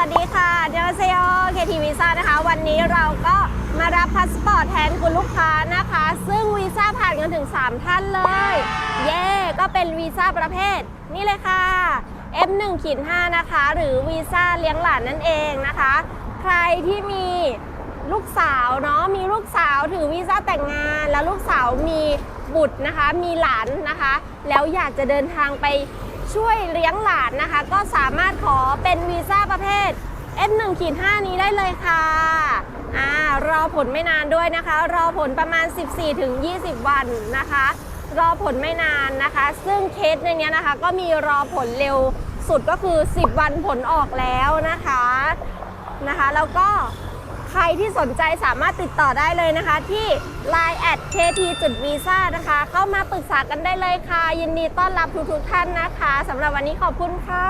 สวัสดีค่ะเดลเซโอเคทีวีซ่านะคะ วันนี้เราก็มารับพาสปอร์ตแทนคุณลูกค้านะคะ ซึ่งวีซ่าผ่านกันถึง 3 ท่านเลย เย่ก็เป็นวีซ่าประเภท นี่เลยค่ะ F1 ขีด5นะคะ หรือวีซ่าเลี้ยงหลานนั่นเองนะคะ ใครที่มีลูกสาวเนาะมีลูกสาวถือวีซ่าแต่งงาน แล้วลูกสาวมีบุตรนะคะ มีหลานนะคะ แล้วอยากจะเดินทางไปช่วยเลี้ยงหลานนะคะ ก็สามารถขอเป็นวีซ่าประเภท F1 ขีด5นี้ได้เลยค่ะอ่ารอผลไม่นานด้วยนะคะ รอผลประมาณ 14-20วันนะคะ รอผลไม่นานนะคะ ซึ่งเคสในนี้นะคะ ก็มีรอผลเร็วสุดก็คือ 10 วันผลออกแล้วนะคะนะคะ แล้วก็ รที่สนใจสามารถติดต่อได้เลยนะคะ ที่ Line at kt จุดวีซ่านะคะ เข้ามาปรึกษากันได้เลยค่ะ ยินดีต้อนรับทุกๆท่านนะคะสำหรับวันนี้ขอบคุณค่ะ